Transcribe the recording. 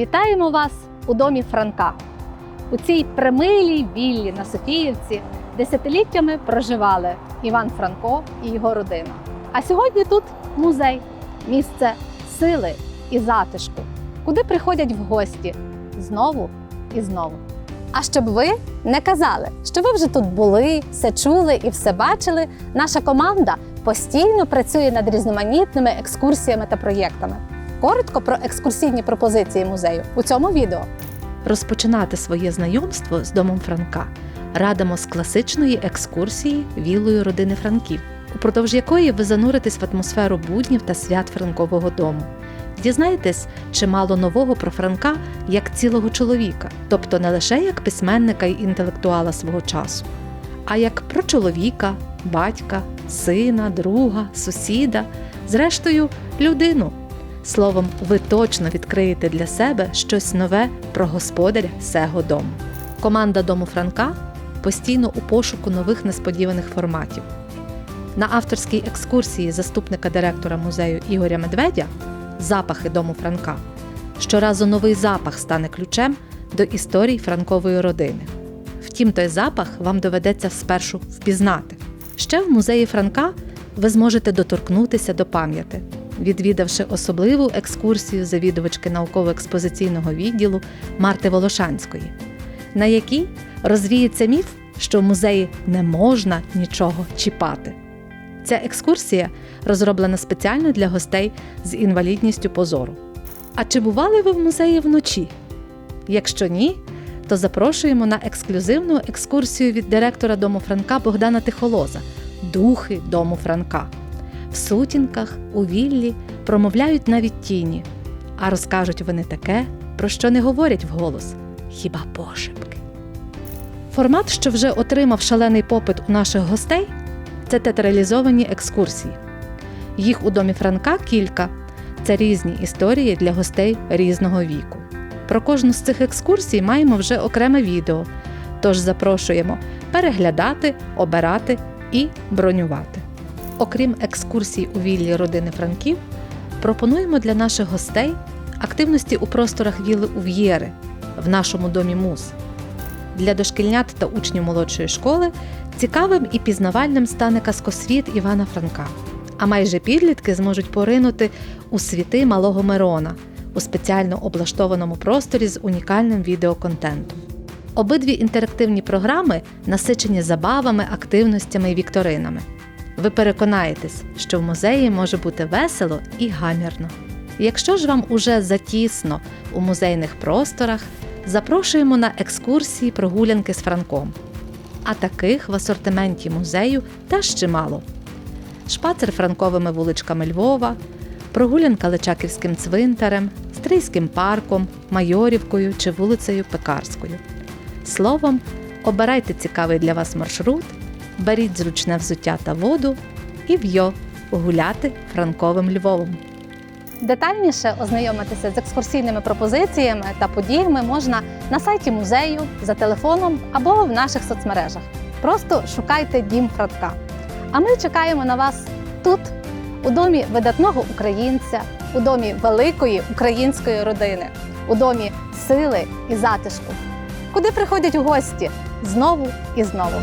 Вітаємо вас у домі Франка. У цій примилій віллі на Софіївці десятиліттями проживали Іван Франко і його родина. А сьогодні тут музей, місце сили і затишку, куди приходять в гості знову і знову. А щоб ви не казали, що ви вже тут були, все чули і все бачили, наша команда постійно працює над різноманітними екскурсіями та проєктами. Коротко про екскурсійні пропозиції музею у цьому відео. Розпочинати своє знайомство з домом Франка радимо з класичної екскурсії вілою родини Франків, упродовж якої ви зануритесь в атмосферу буднів та свят Франкового дому. Дізнаєтесь чимало нового про Франка як цілого чоловіка, тобто не лише як письменника і інтелектуала свого часу, а як про чоловіка, батька, сина, друга, сусіда, зрештою, людину. Словом, ви точно відкриєте для себе щось нове про господаря сего дому. Команда дому Франка постійно у пошуку нових несподіваних форматів. На авторській екскурсії заступника директора музею Ігоря Медведя Запахи дому Франка. Щоразу новий запах стане ключем до історій Франкової родини. Втім, той запах вам доведеться спершу впізнати. Ще в музеї Франка ви зможете доторкнутися до пам'яті, відвідавши особливу екскурсію завідувачки науково-експозиційного відділу Марти Волошанської, на якій розвіється міф, що в музеї не можна нічого чіпати. Ця екскурсія розроблена спеціально для гостей з інвалідністю позору. А чи бували ви в музеї вночі? Якщо ні, то запрошуємо на ексклюзивну екскурсію від директора дому Франка Богдана Тихолоза Духи дому Франка. В сутінках, у віллі промовляють навіть тіні, а розкажуть вони таке, про що не говорять вголос, хіба пошепки. Формат, що вже отримав шалений попит у наших гостей, це театралізовані екскурсії. Їх у домі Франка кілька. Це різні історії для гостей різного віку. Про кожну з цих екскурсій маємо вже окреме відео, тож запрошуємо переглядати, обирати і бронювати. Окрім екскурсій у віллі родини Франків, пропонуємо для наших гостей активності у просторах вілли Ув'єри в нашому домі Муз. Для дошкільнят та учнів молодшої школи цікавим і пізнавальним стане казкосвіт Івана Франка. А майже підлітки зможуть поринути у світи малого Мирона у спеціально облаштованому просторі з унікальним відеоконтентом. Обидві інтерактивні програми насичені забавами, активностями і вікторинами. Ви переконаєтесь, що в музеї може бути весело і гамірно. Якщо ж вам уже затісно у музейних просторах, запрошуємо на екскурсії прогулянки з Франком. А таких в асортименті музею теж чимало. Шпацер франковими вуличками Львова, прогулянка Личаківським цвинтарем, Стрийським парком, Майорівкою чи вулицею Пекарською. Словом, обирайте цікавий для вас маршрут, беріть зручне взуття та воду і вйо гуляти франковим Львовом. Детальніше ознайомитися з екскурсійними пропозиціями та подіями можна на сайті музею, за телефоном або в наших соцмережах. Просто шукайте Дім Франка. А ми чекаємо на вас тут, у домі видатного українця, у домі великої української родини, у домі сили і затишку, куди приходять у гості знову і знову.